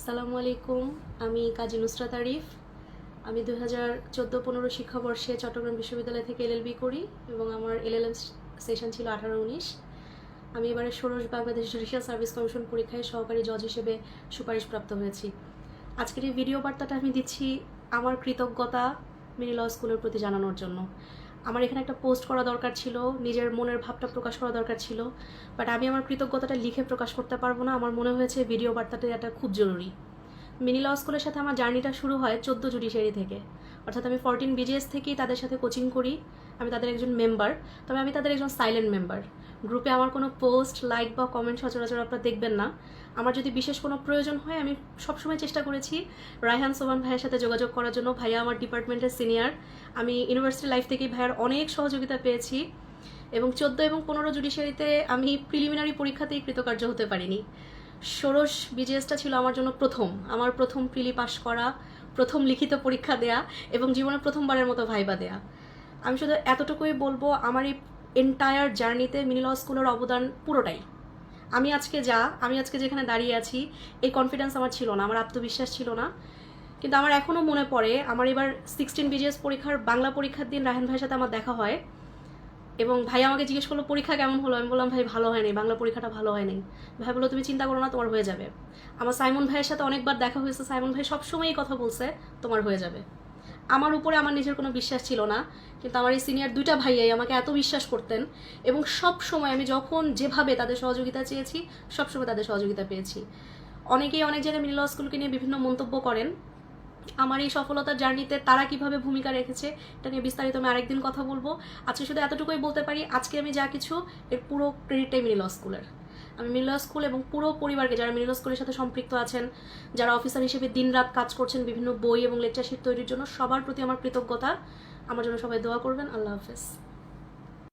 আসসালামু আলাইকুম আমি কাজী নুসরাত আরিফ। আমি দু হাজার চোদ্দ পনেরো শিক্ষাবর্ষে চট্টগ্রাম বিশ্ববিদ্যালয় থেকে এলএলবি করি এবং আমার এলএলএম সেশন ছিল আঠারো উনিশ। আমি এবারে ষোড়শ বাংলাদেশ জুডিশিয়াল সার্ভিস কমিশন পরীক্ষায় সহকারী জজ হিসেবে সুপারিশপ্রাপ্ত হয়েছি। আজকের এই ভিডিও বার্তাটা আমি দিচ্ছি আমার কৃতজ্ঞতা মিনি ল স্কুলের প্রতি জানানোর জন্য। আমার এখানে একটা পোস্ট করা দরকার ছিল, নিজের মনের ভাবটা প্রকাশ করা দরকার ছিল বাট আমি আমার কৃতজ্ঞতাটা লিখে প্রকাশ করতে পারব না। আমার মনে হয়েছে ভিডিও বার্তাটা এটা খুব জরুরি। মিনি ল স্কুলের সাথে আমার জার্নিটা শুরু হয় চোদ্দ জুডিশিয়ারি থেকে। অর্থাৎ আমি ফোরটিন বিজিএস থেকেই তাদের সাথে কোচিং করি। আমি তাদের একজন মেম্বার তবে আমি তাদের একজন সাইলেন্ট মেম্বার গ্রুপে আমার কোনো পোস্ট লাইক বা কমেন্ট সচরাচর আপনারা দেখবেন না। আমার যদি বিশেষ কোনো প্রয়োজন হয়, আমি সবসময় চেষ্টা করেছি রায়হান সোমান ভাইয়ের সাথে যোগাযোগ করার জন্য। ভাইয়া আমার ডিপার্টমেন্টের সিনিয়র আমি ইউনিভার্সিটি লাইফ থেকেই ভাইয়ার অনেক সহযোগিতা পেয়েছি। এবং চোদ্দ এবং পনেরো জুডিশিয়ারিতে আমি প্রিলিমিনারি পরীক্ষাতেই কৃতকার্য হতে পারিনি। ষোড়শ বিজিএসটা ছিল আমার জন্য প্রথম। আমার প্রথম প্রিলি পাস করা, প্রথম লিখিত পরীক্ষা দেয়া এবং জীবনে প্রথমবারের মতো ভাইবা দেয়া। আমি শুধু এতটুকুই বলব, আমার এই এন্টায়ার জার্নিতে মিনি ল স্কুলের অবদান পুরোটাই। আমি আজকে যা, আমি আজকে যেখানে দাঁড়িয়ে আছি, এই কনফিডেন্স আমার ছিল না, আমার আত্মবিশ্বাস ছিল না। কিন্তু আমার এখনও মনে পড়ে, আমার এবার সিক্সটিন বিজিএস পরীক্ষার বাংলা পরীক্ষার দিন রাহেন ভাইয়ের সাথে আমার দেখা হয়। এবং ভাই আমাকে জিজ্ঞেস করল, পরীক্ষা কেমন হলো? আমি বললাম, ভাই, ভালো হয়নি। বাংলা পরীক্ষাটা ভালো হয়নি। ভাই বলল, তুমি চিন্তা করো না, তোমার হয়ে যাবে। আমার সাইমন ভাইয়ের সাথে অনেকবার দেখা হয়েছে। সাইমন ভাই সবসময়ই কথা বলছে, তোমার হয়ে যাবে। আমার উপরে আমার নিজের কোনো বিশ্বাস ছিল না, কিন্তু আমার এই সিনিয়র দুইটা ভাইয়াই আমাকে এত বিশ্বাস করতেন এবং সব সময় আমি যখন যেভাবে তাদের সহযোগিতা চেয়েছি, সবসময় তাদের সহযোগিতা পেয়েছি। অনেকেই অনেক জায়গায় মিনি স্কুলকে নিয়ে বিভিন্ন মন্তব্য করেন আমার এই সফলতার জার্নিতে তারা কীভাবে ভূমিকা রেখেছে, এটা নিয়ে বিস্তারিত আমি আরেকদিন কথা বলব। আজকে শুধু এতটুকুই বলতে পারি, আজকে আমি যা কিছু, এর পুরো ক্রেডিটটাই মিনিল স্কুলের আমি মিনিল স্কুল এবং পুরো পরিবারকে, যারা মিনিল স্কুলের সাথে সম্পৃক্ত আছেন, যারা অফিসার হিসেবে দিনরাত কাজ করছেন, বিভিন্ন বই এবং লেকচারশিট তৈরির জন্য, সবার প্রতি আমার কৃতজ্ঞতা। আমার জন্য সবাই দোয়া করবেন, আল্লাহ হাফেজ।